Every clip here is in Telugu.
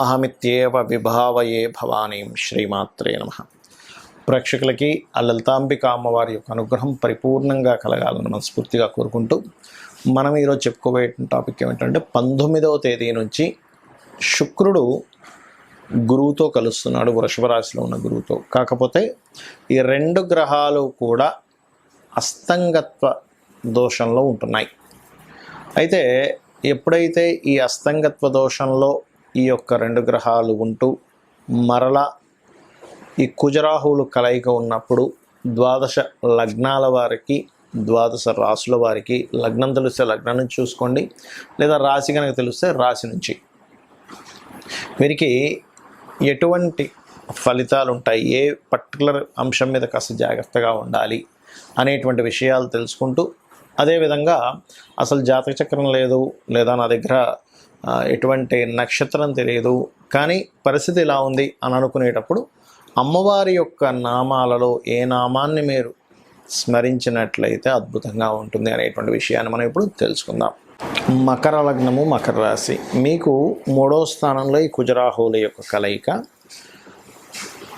అహమిత్యేవ విభావయే భవానీం శ్రీమాత్రే నమ. ప్రేక్షకులకి ఆ లలితాంబిక అమ్మవారి యొక్క అనుగ్రహం పరిపూర్ణంగా కలగాలని మనస్ఫూర్తిగా కోరుకుంటూ మనం ఈరోజు చెప్పుకోబోయే టాపిక్ ఏమిటంటే పంతొమ్మిదవ తేదీ నుంచి శుక్రుడు గురువుతో కలుస్తున్నాడు వృషభ రాశిలో ఉన్న గురువుతో. కాకపోతే ఈ రెండు గ్రహాలు కూడా అస్తంగత్వ దోషంలో ఉంటున్నాయి. అయితే ఎప్పుడైతే ఈ అస్తంగత్వ దోషంలో ఈ యొక్క రెండు గ్రహాలు ఉంటూ మరలా ఈ కుజరాహువులు కలయిక ఉన్నప్పుడు ద్వాదశ లగ్నాల వారికి ద్వాదశ రాసుల వారికి లగ్నం తెలిస్తే లగ్నం నుంచి చూసుకోండి లేదా రాశి కనుక తెలిస్తే రాశి నుంచి. వీరికి ఎటువంటి ఫలితాలు ఉంటాయి ఏ పర్టికులర్ అంశం మీద కాస్త జాగ్రత్తగా ఉండాలి అనేటువంటి విషయాలు తెలుసుకుంటూ అదేవిధంగా అసలు జాతక చక్రం లేదు లేదా నా దగ్గర ఎటువంటి నక్షత్రం తెలియదు. కానీ పరిస్థితి ఇలా ఉంది అని అనుకునేటప్పుడు అమ్మవారి యొక్క నామాలలో ఏ నామాన్ని మీరు స్మరించినట్లయితే అద్భుతంగా ఉంటుంది అనేటువంటి విషయాన్ని మనం ఇప్పుడు తెలుసుకుందాం. మకర లగ్నము మకర రాశి. మీకు మూడో స్థానంలో ఈ కుజరాహువుల యొక్క కలయిక.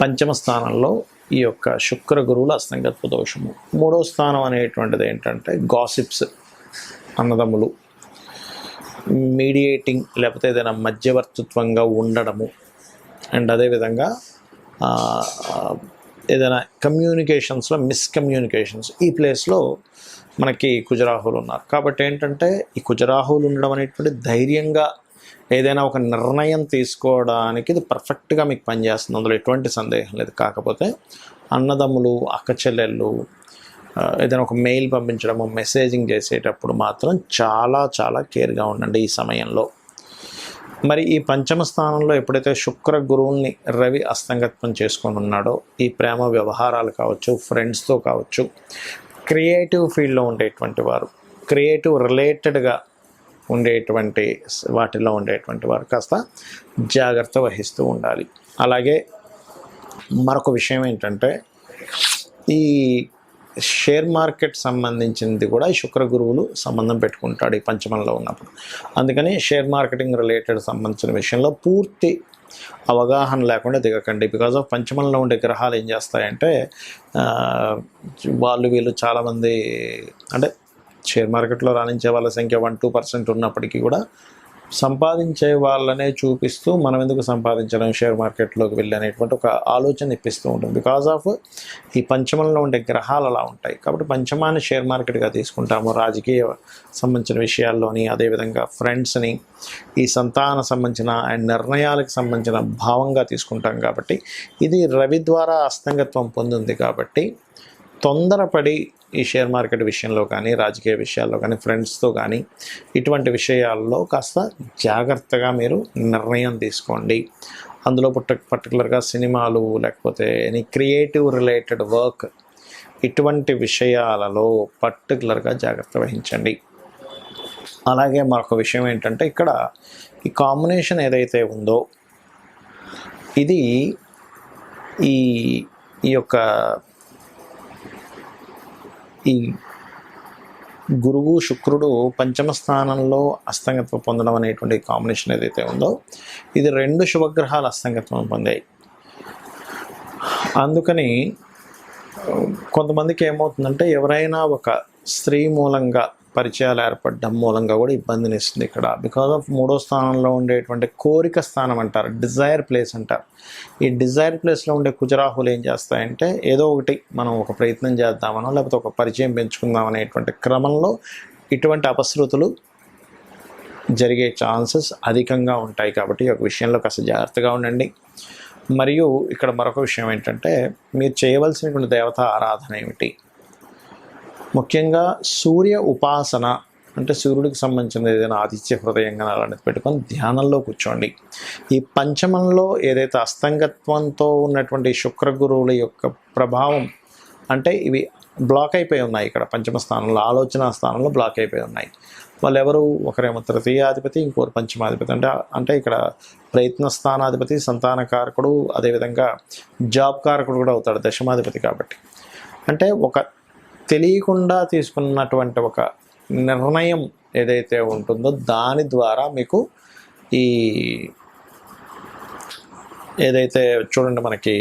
పంచమ స్థానంలో ఈ యొక్క శుక్ర గురువుల అస్తంగత్వ దోషము. మూడో స్థానం అనేటువంటిది ఏంటంటే గాసిప్స్ అన్నదమ్ములు. మీడియేటింగ్ లేకపోతే ఏదైనా మధ్యవర్తిత్వంగా ఉండడము. అండ్ అదేవిధంగా ఏదైనా కమ్యూనికేషన్స్లో మిస్కమ్యూనికేషన్స్ ఈ ప్లేస్లో మనకి కుజరాహులు ఉన్నారు. కాబట్టి ఏంటంటే ఈ కుజరాహులు ఉండడం అనేటువంటి ధైర్యంగా ఏదైనా ఒక నిర్ణయం తీసుకోవడానికి ఇది పర్ఫెక్ట్గా మీకు పనిచేస్తుంది. అందులో ఎటువంటి సందేహం లేదు. కాకపోతే అన్నదమ్ములు అక్కచెల్లెళ్ళు ఏదైనా ఒక మెయిల్ పంపించడము మెసేజింగ్ చేసేటప్పుడు మాత్రం చాలా చాలా కేర్గా ఉండండి ఈ సమయంలో. మరి ఈ పంచమ స్థానంలో ఎప్పుడైతే శుక్ర గురువుల్ని రవి అస్తంగత్వం చేసుకొని ఉన్నాడో ఈ ప్రేమ వ్యవహారాలు కావచ్చు ఫ్రెండ్స్తో కావచ్చు క్రియేటివ్ ఫీల్డ్లో ఉండేటువంటి వారు క్రియేటివ్ రిలేటెడ్గా ఉండేటువంటి వాటిలో ఉండేటువంటి వారు కాస్త జాగ్రత్త వహిస్తూ ఉండాలి. అలాగే మరొక విషయం ఏంటంటే ఈ షేర్ మార్కెట్ సంబంధించింది కూడా ఈ శుక్ర గురువులు సంబంధం పెట్టుకుంటాడు ఈ పంచమంలో ఉన్నప్పుడు. అందుకని షేర్ మార్కెటింగ్ రిలేటెడ్ సంబంధించిన విషయంలో పూర్తి అవగాహన లేకుండా దిగకండి. బికాజ్ ఆఫ్ పంచమంలో ఉండే గ్రహాలు ఏం చేస్తాయంటే వాళ్ళు వీళ్ళు చాలామంది అంటే షేర్ మార్కెట్లో రాణించే వాళ్ళ సంఖ్య వన్ టూ పర్సెంట్ ఉన్నప్పటికీ కూడా సంపాదించే వాళ్ళనే చూపిస్తూ మనం ఎందుకు సంపాదించడం షేర్ మార్కెట్లోకి వెళ్ళి అనేటువంటి ఒక ఆలోచన ఇప్పిస్తూ ఉంటుంది. బికాజ్ ఆఫ్ ఈ పంచమంలో ఉండే గ్రహాలు అలా ఉంటాయి. కాబట్టి పంచమాన్ని షేర్ మార్కెట్గా తీసుకుంటాము. రాజకీయ సంబంధించిన విషయాల్లోని అదేవిధంగా ఫ్రెండ్స్ని ఈ సంతాన సంబంధించిన అండ్ నిర్ణయాలకు సంబంధించిన భావంగా తీసుకుంటాం కాబట్టి ఇది రవి ద్వారా అస్తంగత్వం పొందింది కాబట్టి తొందరపడి ఈ షేర్ మార్కెట్ విషయంలో కానీ రాజకీయ విషయాల్లో కానీ ఫ్రెండ్స్తో కానీ ఇటువంటి విషయాల్లో కాస్త జాగ్రత్తగా మీరు నిర్ణయం తీసుకోండి. అందులో పుట్ట పర్టికులర్గా సినిమాలు లేకపోతే ఎనీ క్రియేటివ్ రిలేటెడ్ వర్క్ ఇటువంటి విషయాలలో పర్టికులర్గా జాగ్రత్త వహించండి. అలాగే మరొక విషయం ఏంటంటే ఇక్కడ ఈ కాంబినేషన్ ఏదైతే ఉందో ఇది ఈ ఈ యొక్క ఈ గురువు శుక్రుడు పంచమ స్థానంలో అస్తంగత్వం పొందడం అనేటువంటి కాంబినేషన్ ఏదైతే ఉందో ఇది రెండు శుభగ్రహాలు అస్తంగత్వం పొందాయి. అందుకని కొంతమందికి ఏమవుతుందంటే ఎవరైనా ఒక స్త్రీ మూలంగా పరిచయాలు ఏర్పడడం మూలంగా కూడా ఇబ్బందిని ఇస్తుంది ఇక్కడ. బికాజ్ ఆఫ్ మూడో స్థానంలో ఉండేటువంటి కోరిక స్థానం అంటారు డిజైర్ ప్లేస్ అంటారు. ఈ డిజైర్ ప్లేస్లో ఉండే కుజరాహులు ఏం చేస్తాయంటే ఏదో ఒకటి మనం ఒక ప్రయత్నం చేద్దామనో లేకపోతే ఒక పరిచయం పెంచుకుందాం అనేటువంటి క్రమంలో ఇటువంటి అపశృతులు జరిగే ఛాన్సెస్ అధికంగా ఉంటాయి కాబట్టి ఈ యొక్క విషయంలో కాస్త జాగ్రత్తగా ఉండండి. మరియు ఇక్కడ మరొక విషయం ఏంటంటే మీరు చేయవలసినటువంటి దేవత ఆరాధన ఏమిటి? ముఖ్యంగా సూర్య ఉపాసన అంటే సూర్యుడికి సంబంధించిన ఏదైనా ఆదిత్య హృదయంగా అలాంటిది పెట్టుకొని ధ్యానంలో కూర్చోండి. ఈ పంచమంలో ఏదైతే అస్తంగత్వంతో ఉన్నటువంటి శుక్ర గురువుల యొక్క ప్రభావం అంటే ఇవి బ్లాక్ అయిపోయి ఉన్నాయి ఇక్కడ పంచమ స్థానంలో ఆలోచన స్థానంలో బ్లాక్ అయిపోయి ఉన్నాయి. వాళ్ళు ఎవరు ఒకరేమో తృతీయాధిపతి ఇంకోరు పంచమాధిపతి. అంటే అంటే ఇక్కడ ప్రయత్న స్థానాధిపతి సంతాన కారకుడు అదేవిధంగా జాబ్ కారకుడు కూడా అవుతాడు దశమాధిపతి కాబట్టి. అంటే ఒక తెలియకుండా తీసుకున్నటువంటి ఒక నిర్ణయం ఏదైతే ఉంటుందో దాని ద్వారా మీకు ఈ ఏదైతే చూడండి మనకి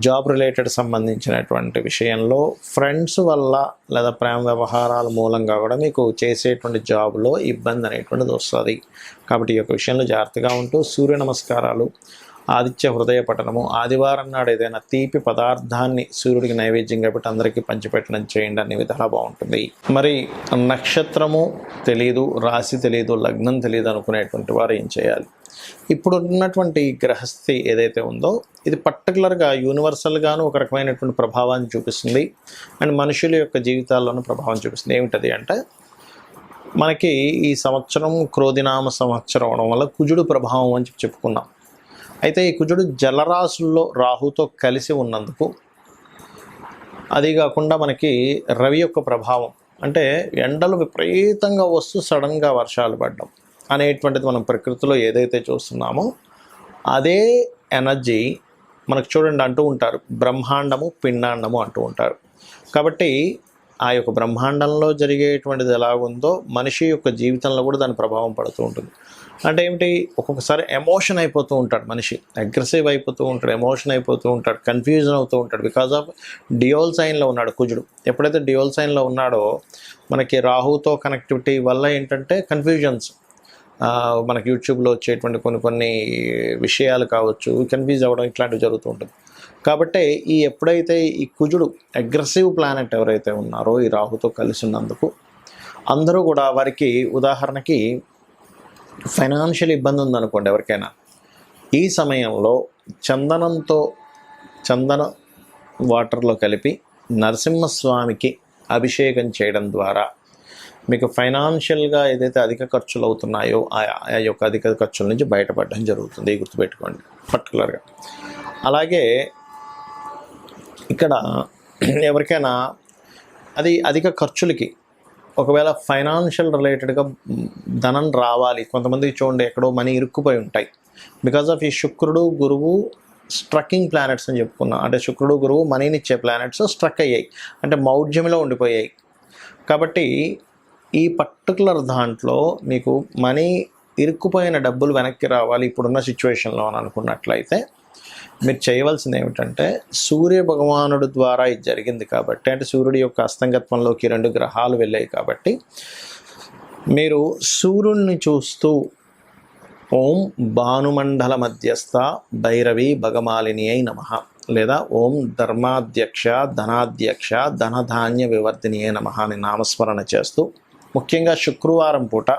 జాబ్ రిలేటెడ్ సంబంధించినటువంటి విషయంలో ఫ్రెండ్స్ వల్ల లేదా ప్రేమ వ్యవహారాల మూలంగా కూడా మీకు చేసేటువంటి జాబ్లో ఇబ్బంది అనేటువంటిది వస్తుంది. కాబట్టి ఈ యొక్క విషయంలో జాగ్రత్తగా ఉంటూ సూర్య నమస్కారాలు ఆదిత్య హృదయ పఠనము. ఆదివారం నాడు ఏదైనా తీపి పదార్థాన్ని సూర్యుడికి నైవేద్యంగా పెట్టి అందరికీ పంచిపెట్టడం చేయండి. అనే విధాలా బాగుంటుంది. మరి నక్షత్రము తెలియదు రాశి తెలియదు లగ్నం తెలియదు అనుకునేటువంటి వారు ఏం చేయాలి? ఇప్పుడు ఉన్నటువంటి గ్రహస్థి ఏదైతే ఉందో ఇది పర్టికులర్గా యూనివర్సల్గాను ఒక రకమైనటువంటి ప్రభావాన్ని చూపిస్తుంది. అండ్ మనుషుల యొక్క జీవితాల్లోనూ ప్రభావం చూపిస్తుంది. ఏమిటది అంటే మనకి ఈ సంవత్సరం క్రోధినామ సంవత్సరం అవడం వల్ల కుజుడు ప్రభావం అని చెప్పి చెప్పుకున్నాం. అయితే ఈ కుజుడు జలరాశుల్లో రాహుతో కలిసి ఉన్నందుకు అది కాకుండా మనకి రవి యొక్క ప్రభావం. అంటే ఎండలు విపరీతంగా వస్తూ సడన్గా వర్షాలు పడడం అనేటువంటిది మనం ప్రకృతిలో ఏదైతే చూస్తున్నామో అదే ఎనర్జీ మనకు చూడండి అంటూ ఉంటారు. బ్రహ్మాండము పిండాండము అంటూ ఉంటారు. కాబట్టి ఆ యొక్క బ్రహ్మాండంలో జరిగేటువంటిది ఎలాగుందో మనిషి యొక్క జీవితంలో కూడా దాని ప్రభావం పడుతూ ఉంటుంది. అంటే ఏమిటి? ఒక్కొక్కసారి ఎమోషన్ అయిపోతూ ఉంటాడు మనిషి. అగ్రెసివ్ అయిపోతూ ఉంటాడు ఎమోషన్ అయిపోతూ ఉంటాడు కన్ఫ్యూజన్ అవుతూ ఉంటాడు. బికాజ్ ఆఫ్ డియోల్ సైన్లో ఉన్నాడు కుజుడు. ఎప్పుడైతే డియోల్ సైన్లో ఉన్నాడో మనకి రాహుతో కనెక్టివిటీ వల్ల ఏంటంటే కన్ఫ్యూజన్స్ మనకి యూట్యూబ్లో వచ్చేటువంటి కొన్ని కొన్ని విషయాలు కావచ్చు కన్ఫ్యూజ్ అవ్వడం ఇట్లాంటివి జరుగుతూ ఉంటుంది కాబట్టి ఈ ఎప్పుడైతే ఈ కుజుడు అగ్రెసివ్ ప్లానెట్ ఎవరైతే ఉన్నారో ఈ రాహుతో కలిసి ఉన్నందుకు అందరూ కూడా వారికి ఉదాహరణకి ఫైనాన్షియల్ ఇబ్బంది ఉందనుకోండి ఎవరికైనా. ఈ సమయంలో చందనంతో చందన వాటర్లో కలిపి నరసింహస్వామికి అభిషేకం చేయడం ద్వారా మీకు ఫైనాన్షియల్గా ఏదైతే అధిక ఖర్చులు అవుతున్నాయో ఆ ఆ యొక్క అధిక ఖర్చుల నుంచి బయటపడడం జరుగుతుంది. గుర్తుపెట్టుకోండి పర్టికులర్గా. అలాగే ఇక్కడ ఎవరికైనా అది అధిక ఖర్చులకి ఒకవేళ ఫైనాన్షియల్ రిలేటెడ్గా ధనం రావాలి. కొంతమంది చూడండి ఎక్కడో మనీ ఇరుక్కుపోయి ఉంటాయి. బికాజ్ ఆఫ్ ఈ శుక్రుడు గురువు స్ట్రక్కింగ్ ప్లానెట్స్ అని చెప్పుకున్నాం. అంటే శుక్రుడు గురువు మనీని ఇచ్చే ప్లానెట్స్ స్ట్రక్ అయ్యాయి. అంటే మౌఢ్యంలో ఉండిపోయాయి. కాబట్టి ఈ పర్టికులర్ దాంట్లో మీకు మనీ ఇరుక్కుపోయిన డబ్బులు వెనక్కి రావాలి ఇప్పుడున్న సిచ్యువేషన్లో అని అనుకున్నట్లయితే మీరు చేయవలసింది ఏమిటంటే సూర్య భగవానుడు ద్వారా ఇది జరిగింది కాబట్టి అంటే సూర్యుడి యొక్క అస్తంగత్వంలోకి రెండు గ్రహాలు వెళ్ళాయి కాబట్టి మీరు సూర్యుడిని చూస్తూ ఓం భానుమండల మధ్యస్థ భైరవి భగమాలిని అయి నమ లేదా ఓం ధర్మాధ్యక్ష ధనాధ్యక్ష ధనధాన్య వివర్ధిని అయి నమ అని నామస్మరణ చేస్తూ ముఖ్యంగా శుక్రవారం పూట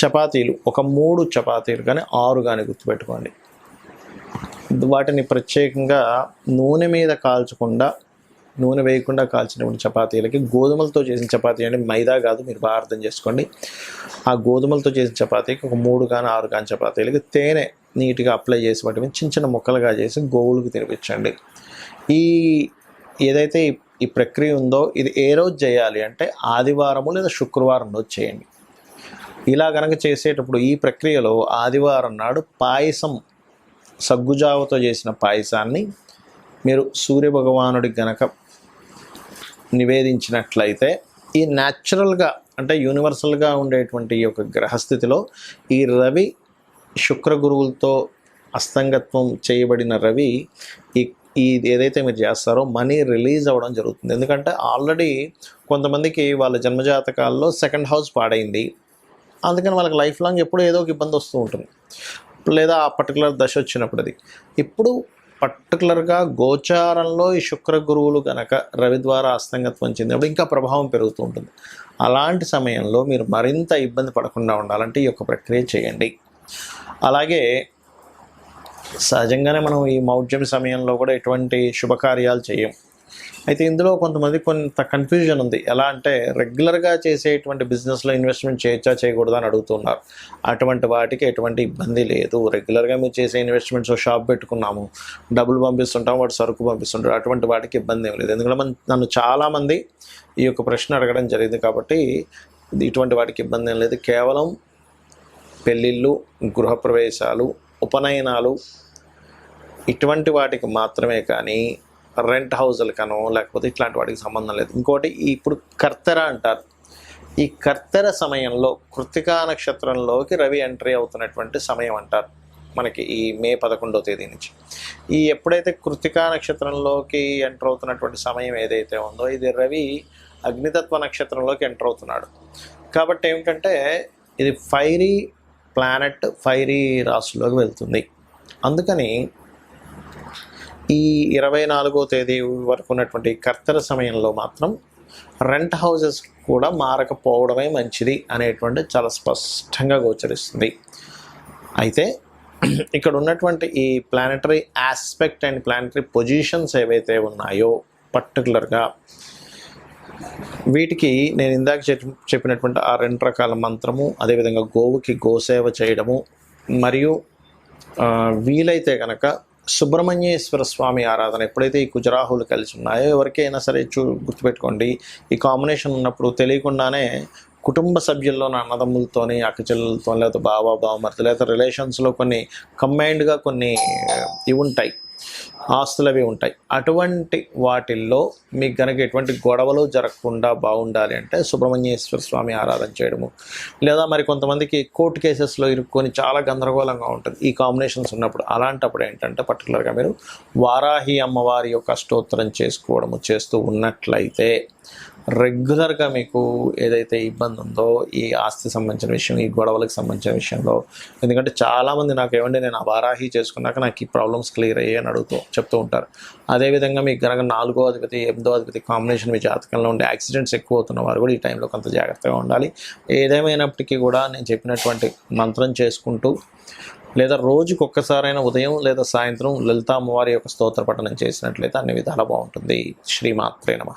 చపాతీలు ఒక మూడు చపాతీలు కానీ ఆరు కానీ గుర్తుపెట్టుకోండి. వాటిని ప్రత్యేకంగా నూనె మీద కాల్చకుండా నూనె వేయకుండా కాల్చినటువంటి చపాతీలకి గోధుమలతో చేసిన చపాతీ అంటే మైదా కాదు మీరు బాగా అర్థం చేసుకోండి. ఆ గోధుమలతో చేసిన చపాతీకి ఒక మూడు కానీ ఆరు కానీ చపాతీలకి తేనె నీట్గా అప్లై చేసి వాటిని చిన్న చిన్న ముక్కలుగా చేసి గోవులకు తినిపించండి. ఈ ఏదైతే ఈ- ఈ ప్రక్రియ ఉందో ఇది ఏ రోజు చేయాలి అంటే ఆదివారము లేదా శుక్రవారం రోజు చేయండి. ఇలా కనుక చేసేటప్పుడు ఈ ప్రక్రియలో ఆదివారం నాడు పాయసం సగ్గుజావతో చేసిన పాయసాన్ని మీరు సూర్యభగవానుడికి గనక నివేదించినట్లయితే ఈ న్యాచురల్గా అంటే యూనివర్సల్గా ఉండేటువంటి ఈ యొక్క గ్రహస్థితిలో ఈ రవి శుక్ర గురువులతో అస్తంగత్వం చేయబడిన రవి ఈ ఈ ఏదైతే మీరు చేస్తారో మనీ రిలీజ్ అవ్వడం జరుగుతుంది. ఎందుకంటే ఆల్రెడీ కొంతమందికి వాళ్ళ జన్మజాతకాల్లో సెకండ్ హౌస్ పాడైంది. అందుకని వాళ్ళకి లైఫ్ లాంగ్ ఎప్పుడూ ఏదో ఒక ఇబ్బంది వస్తూ ఉంటుంది. లేదా ఆ పర్టికులర్ దశ వచ్చినప్పుడు అది ఇప్పుడు పర్టికులర్గా గోచారంలో ఈ శుక్ర గురువులు కనుక రవి ద్వారా అస్తంగత్వం చెందినప్పుడు ఇంకా ప్రభావం పెరుగుతూ ఉంటుంది. అలాంటి సమయంలో మీరు మరింత ఇబ్బంది పడకుండా ఉండాలంటే ఈ యొక్క ప్రక్రియ చేయండి. అలాగే సహజంగానే మనం ఈ మౌఢ్యం సమయంలో కూడా ఎటువంటి శుభకార్యాలు చేయం. అయితే ఇందులో కొంతమంది కొంత కన్ఫ్యూజన్ ఉంది. ఎలా అంటే రెగ్యులర్గా చేసేటువంటి బిజినెస్లో ఇన్వెస్ట్మెంట్ చేయొచ్చా చేయకూడదా అని అడుగుతున్నారు. అటువంటి వాటికి ఎటువంటి ఇబ్బంది లేదు. రెగ్యులర్గా మీరు చేసే ఇన్వెస్ట్మెంట్స్ షాప్ పెట్టుకున్నాము. డబ్బులు పంపిస్తుంటాం వాడు సరుకు పంపిస్తుంటారు. అటువంటి వాటికి ఇబ్బంది ఏం లేదు. ఎందుకంటే మన నన్ను చాలామంది ఈ యొక్క ప్రశ్న అడగడం జరిగింది కాబట్టి ఇది ఇటువంటి వాటికి ఇబ్బంది ఏం లేదు. కేవలం పెళ్ళిళ్ళు గృహప్రవేశాలు ఉపనయనాలు ఇటువంటి వాటికి మాత్రమే కానీ రెంట్ హౌజులకనో లేకపోతే ఇట్లాంటి వాటికి సంబంధం లేదు. ఇంకోటి ఇప్పుడు కర్తెర అంటారు. ఈ కర్తెర సమయంలో కృతికా నక్షత్రంలోకి రవి ఎంట్రీ అవుతున్నటువంటి సమయం అంటారు మనకి ఈ మే పదకొండవ తేదీ నుంచి. ఈ ఎప్పుడైతే కృతికా నక్షత్రంలోకి ఎంటర్ అవుతున్నటువంటి సమయం ఏదైతే ఉందో ఇది రవి అగ్నితత్వ నక్షత్రంలోకి ఎంటర్ అవుతున్నాడు. కాబట్టి ఏమిటంటే ఇది ఫైరీ ప్లానెట్ ఫైరీ రాశిలోకి వెళ్తుంది. అందుకని ఈ ఇరవై నాలుగో తేదీ వరకు ఉన్నటువంటి కర్తర సమయంలో మాత్రం రెంట్ హౌసెస్ కూడా మారకపోవడమే మంచిది అనేటువంటి చాలా స్పష్టంగా గోచరిస్తుంది. అయితే ఇక్కడ ఉన్నటువంటి ఈ planetary aspect and planetary positions ఏవైతే ఉన్నాయో పర్టికులర్గా వీటికి నేను ఇందాక చెప్పి- చెప్పినటువంటి ఆ రెండు రకాల మంత్రము అదేవిధంగా గోవుకి గోసేవ చేయడము మరియు వీలైతే కనుక సుబ్రహ్మణ్యేశ్వర స్వామి ఆరాధన ఎప్పుడైతే ఈ కుజరాహులు కలిసి ఉన్నాయో ఎవరికైనా సరే చూ గుర్తుపెట్టుకోండి. ఈ కాంబినేషన్ ఉన్నప్పుడు తెలియకుండానే కుటుంబ సభ్యుల్లో అన్నదమ్ములతోని అక్కచెల్లెలతో లేకపోతే బావ బావమరిది లేకపోతే రిలేషన్స్లో కొన్ని కంబైన్డ్గా కొన్ని ఇవి ఉంటాయి. ఆస్తులు అవి ఉంటాయి. అటువంటి వాటిల్లో మీకు కనుక ఎటువంటి గొడవలు జరగకుండా బాగుండాలి అంటే సుబ్రహ్మణ్యేశ్వర స్వామి ఆరాధన చేయడము. లేదా మరి కొంతమందికి కోర్టు కేసెస్లో ఇరుక్కొని చాలా గందరగోళంగా ఉంటుంది. ఈ కాంబినేషన్స్ ఉన్నప్పుడు అలాంటప్పుడు ఏంటంటే పర్టికులర్గా మీరు వారాహి అమ్మవారి యొక్క అష్టోత్తరం చేసుకోవడము చేస్తూ ఉన్నట్లయితే రెగ్యులర్గా మీకు ఏదైతే ఇబ్బంది ఉందో ఈ ఆస్తి సంబంధించిన విషయం ఈ గొడవలకు సంబంధించిన విషయంలో ఎందుకంటే చాలామంది నాకు ఏమండి నేను ఆ వారాహి చేసుకున్నాక నాకు ఈ ప్రాబ్లమ్స్ క్లియర్ అయ్యాయి అని అడుగుతూ చెప్తూ ఉంటారు. అదేవిధంగా మీకు కనుక నాలుగో అధిపతి ఎనిమిదో అధిపతి కాంబినేషన్ మీ జాతకంలో ఉండే యాక్సిడెంట్స్ ఎక్కువ అవుతున్న వారు కూడా ఈ టైంలో కొంత జాగ్రత్తగా ఉండాలి. ఏదేమైనప్పటికీ కూడా నేను చెప్పినటువంటి మంత్రం చేసుకుంటూ లేదా రోజుకి ఒక్కసారైనా ఉదయం లేదా సాయంత్రం లలితా అమ్మవారి యొక్క స్తోత్ర పఠనం చేసినట్లయితే అన్ని విధాలా బాగుంటుంది. శ్రీమాత్రే నమ.